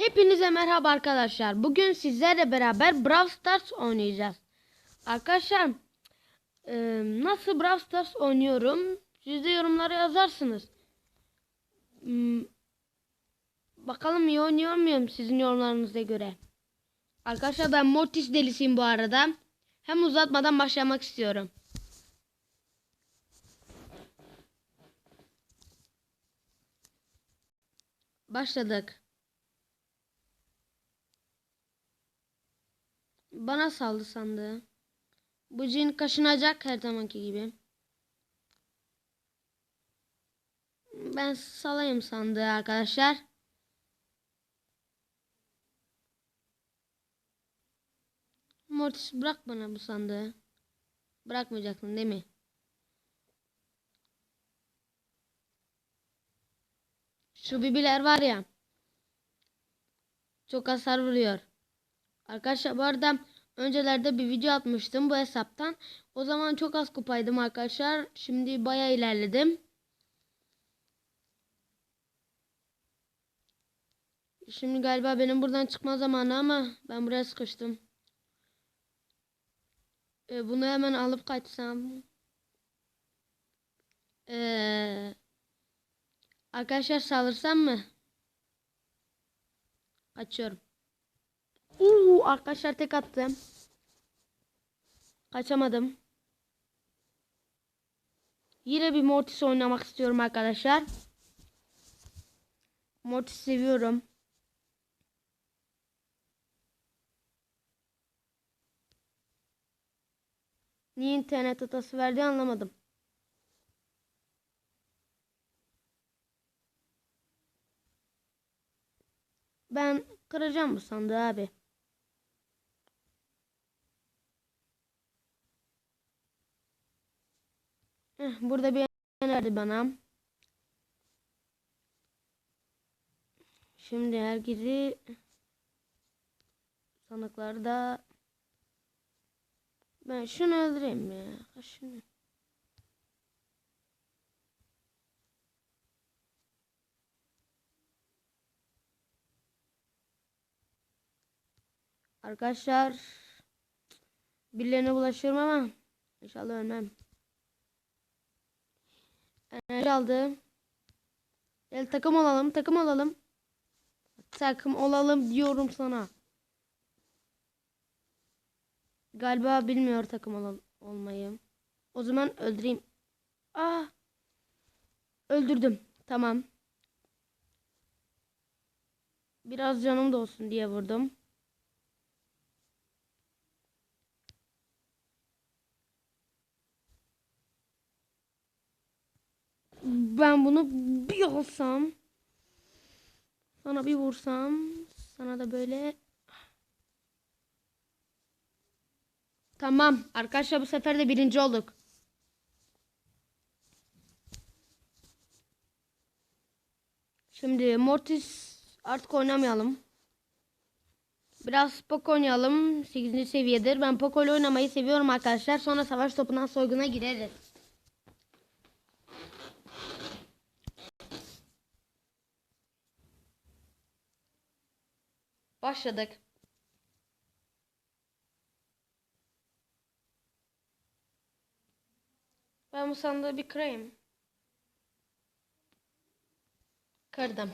Hepinize merhaba arkadaşlar. Bugün sizlerle beraber Brawl Stars oynayacağız. Arkadaşlar e, nasıl Brawl Stars oynuyorum? Siz de yorumlara yazarsınız. Hmm, bakalım iyi oynuyor muyum sizin yorumlarınıza göre? Arkadaşlar ben Mortis delisiyim bu arada. Hem uzatmadan başlamak istiyorum. Başladık. Bana saldı sandığı. Bu cin kaşınacak her zamanki gibi. Ben salayım sandığı arkadaşlar. Mortis bırak bana bu sandığı. Bırakmayacaksın değil mi? Şu bibiler var ya. Çok hasar vuruyor. Arkadaşlar bu arada öncelerde bir video atmıştım bu hesaptan. O zaman çok az kupaydım arkadaşlar. Şimdi baya ilerledim. Şimdi galiba benim buradan çıkma zamanı ama ben buraya sıkıştım. Ee, bunu hemen alıp kaçsam. Ee, arkadaşlar salırsam mı? Kaçıyorum. Uuu arkadaşlar tek attım. Kaçamadım. Yine bir Mortis oynamak istiyorum arkadaşlar. Mortis seviyorum. Niye internet hatası verdi anlamadım. Ben kıracağım bu sandığı abi. Burada bir verdi bana. Şimdi herkesi sandıklarda ben şunu öldüreyim ya. Şunu. Arkadaşlar birilerine bulaşıyorum ama inşallah ölmem. Enerji aldı. Gel takım olalım, takım olalım. Takım olalım diyorum sana. Galiba bilmiyor takım ol olmayı. O zaman öldüreyim. Ah. Öldürdüm. Tamam. Biraz canım da olsun diye vurdum. Ben bunu bir alsam. Sana bir vursam. Sana da böyle. Tamam. Arkadaşlar bu sefer de birinci olduk. Şimdi Mortis artık oynamayalım. Biraz Poco oynayalım. 8. seviyedir. Ben Poco ile oynamayı seviyorum arkadaşlar. Sonra savaş topundan soyguna gireriz. Başladık. Ben bu sandığı bir kırayım. Kırdım.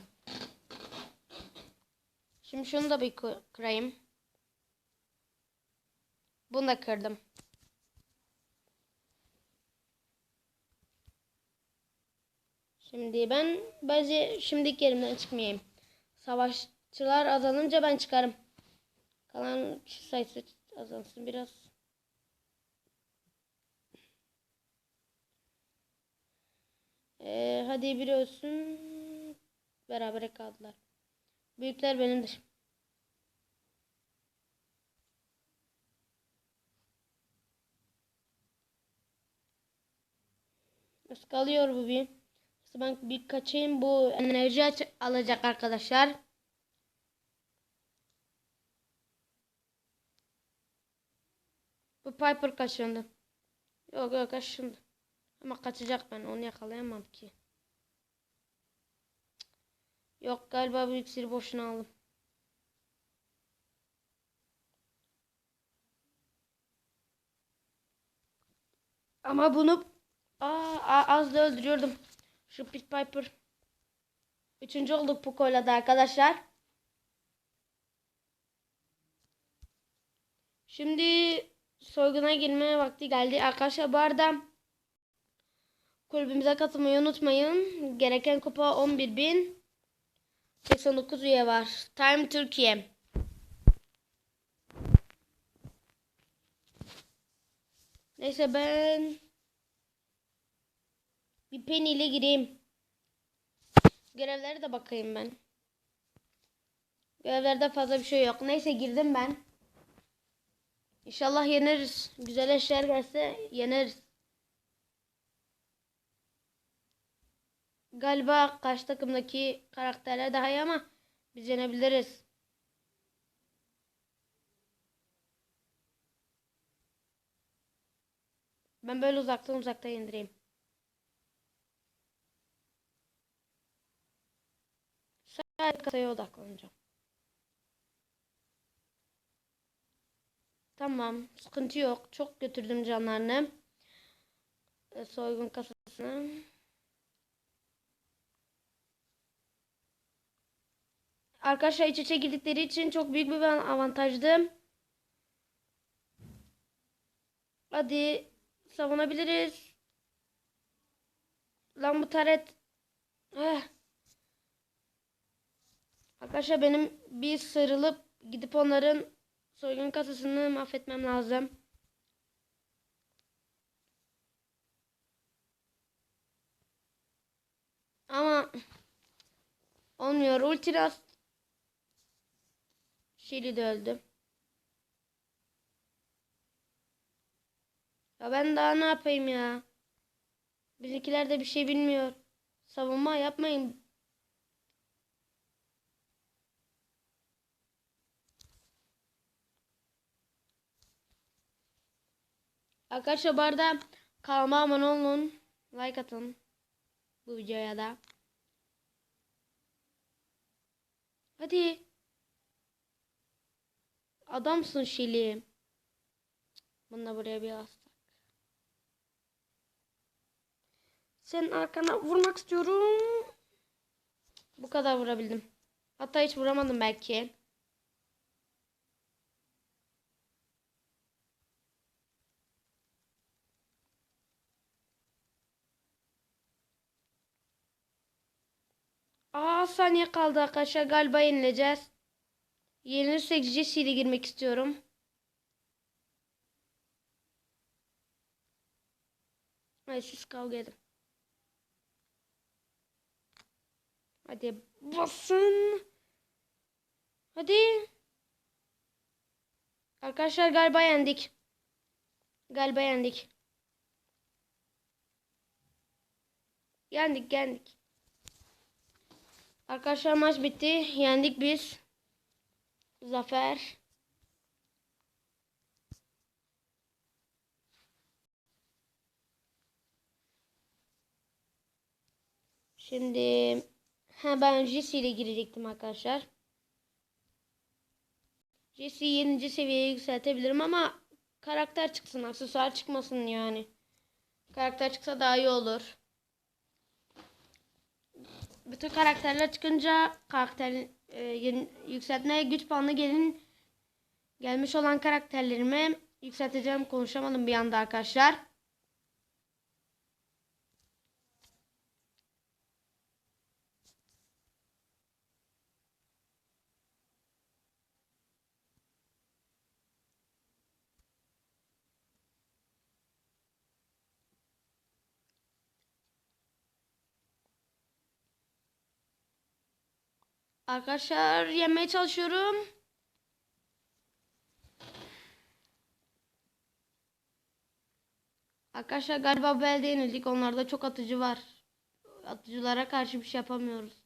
Şimdi şunu da bir kı- kırayım. Bunu da kırdım. Şimdi ben bence şimdiki yerimden çıkmayayım. Savaşçılar azalınca ben çıkarım. Kalan kişi sayısı azalsın biraz. Ee, hadi biri ölsün. Berabere kaldılar. Büyükler benimdir. Nasıl kalıyor bu bir? Ben bir kaçayım bu enerji alacak arkadaşlar. Bu Piper kaçındı. Yok yok kaçındı. Ama kaçacak ben onu yakalayamam ki. Yok galiba bu iksiri boşuna aldım. Ama bunu aa, az da öldürüyordum. Şu Pit Piper. Üçüncü olduk Poco'yla da arkadaşlar. Şimdi soyguna girmeye vakti geldi. Arkadaşlar bu arada kulübümüze katılmayı unutmayın. Gereken kupa 11.089 üye var. Time Türkiye. Neyse ben bir Penny ile gireyim. Görevlere de bakayım ben. Görevlerde fazla bir şey yok. Neyse girdim ben. İnşallah yeneriz. Güzel eşler gelse yeneriz. Galiba karşı takımdaki karakterler daha iyi ama biz yenebiliriz. Ben böyle uzaktan uzaktan indireyim. Sadece kasaya odaklanacağım. Tamam. Sıkıntı yok. Çok götürdüm canlarını. E, Soygun kasasına. Arkadaşlar iç içe girdikleri için çok büyük bir avantajdı. Hadi savunabiliriz. Lan bu taret. Eh. Arkadaşlar benim bir sarılıp gidip onların soygun kasasını mahvetmem lazım. Ama olmuyor. Ultiras Şili de öldü. Ya ben daha ne yapayım ya? Bizimkiler de bir şey bilmiyor. Savunma yapmayın. Arkadaşlar bu arada kanalıma abone olun. Like atın. Bu videoya da. Hadi. Adamsın Şili. Bunu da buraya bir astık. Senin arkana vurmak istiyorum. Bu kadar vurabildim. Hatta hiç vuramadım belki. Aa saniye kaldı arkadaşlar. Galiba yenileceğiz. Yenilirsek Jesse ile girmek istiyorum. Hayır siz kavga edin. Hadi basın. Hadi. Arkadaşlar galiba yendik. Galiba yendik. Yendik yendik. Arkadaşlar maç bitti. Yendik biz. Zafer. Şimdi ha ben Jesse ile girecektim arkadaşlar. Jesse'yi 7. seviyeye yükseltebilirim ama karakter çıksın, aksesuar çıkmasın yani. Karakter çıksa daha iyi olur. Bütün karakterler çıkınca karakter e, yükseltmeye güç puanı gelin gelmiş olan karakterlerimi yükselteceğim. Konuşamadım bir anda arkadaşlar. Arkadaşlar yemeye çalışıyorum. Arkadaşlar galiba bu elde yenildik. Onlarda çok atıcı var. Atıcılara karşı bir şey yapamıyoruz.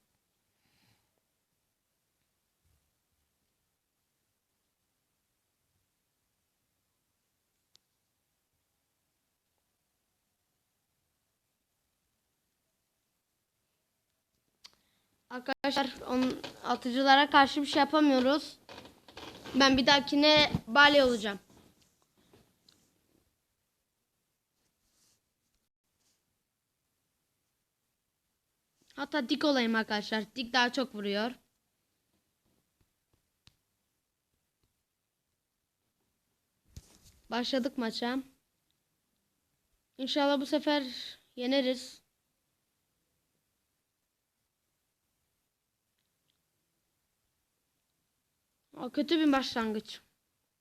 Arkadaşlar on, atıcılara karşı bir şey yapamıyoruz. Ben bir dahakine Bali olacağım. Hatta dik olayım arkadaşlar. Dik daha çok vuruyor. Başladık maça. İnşallah bu sefer yeneriz. O kötü bir başlangıç.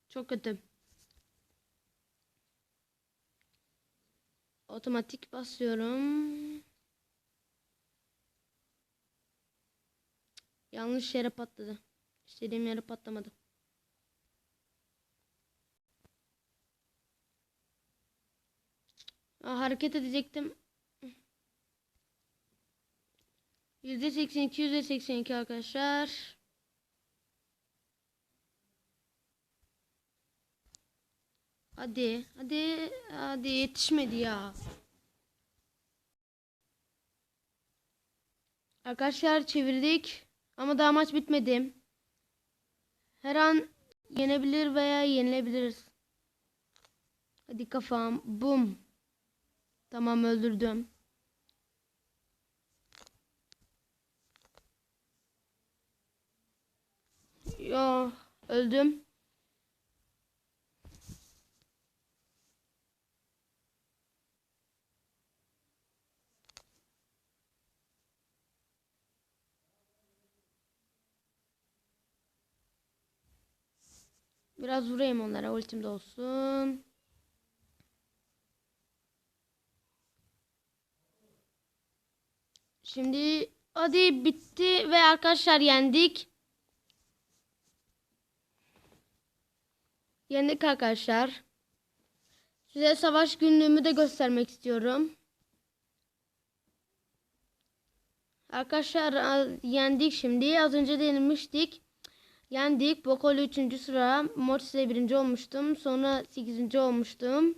Çok kötü. Otomatik basıyorum. Yanlış yere patladı. İstediğim yere patlamadı. Hareket edecektim. %82 %82 arkadaşlar. Hadi, hadi, hadi yetişmedi ya. Arkadaşlar çevirdik ama daha maç bitmedi. Her an yenebilir veya yenilebiliriz. Hadi kafam, bum. Tamam öldürdüm. Yo, öldüm. Biraz vurayım onlara ultim de olsun. Şimdi hadi bitti ve arkadaşlar yendik. Yendik arkadaşlar. Size savaş günlüğümü de göstermek istiyorum. Arkadaşlar yendik şimdi. Az önce de yenilmiştik. Yendik. Bokoli 3. sıra. Mortis'e 1. olmuştum. Sonra 8. olmuştum.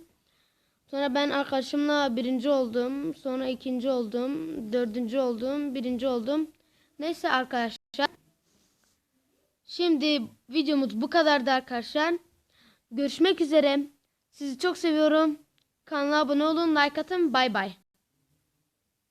Sonra ben arkadaşımla 1. oldum. Sonra 2. oldum. 4. oldum. 1. oldum. Neyse arkadaşlar. Şimdi videomuz bu kadardı arkadaşlar. Görüşmek üzere. Sizi çok seviyorum. Kanala abone olun, like atın. Bay bay.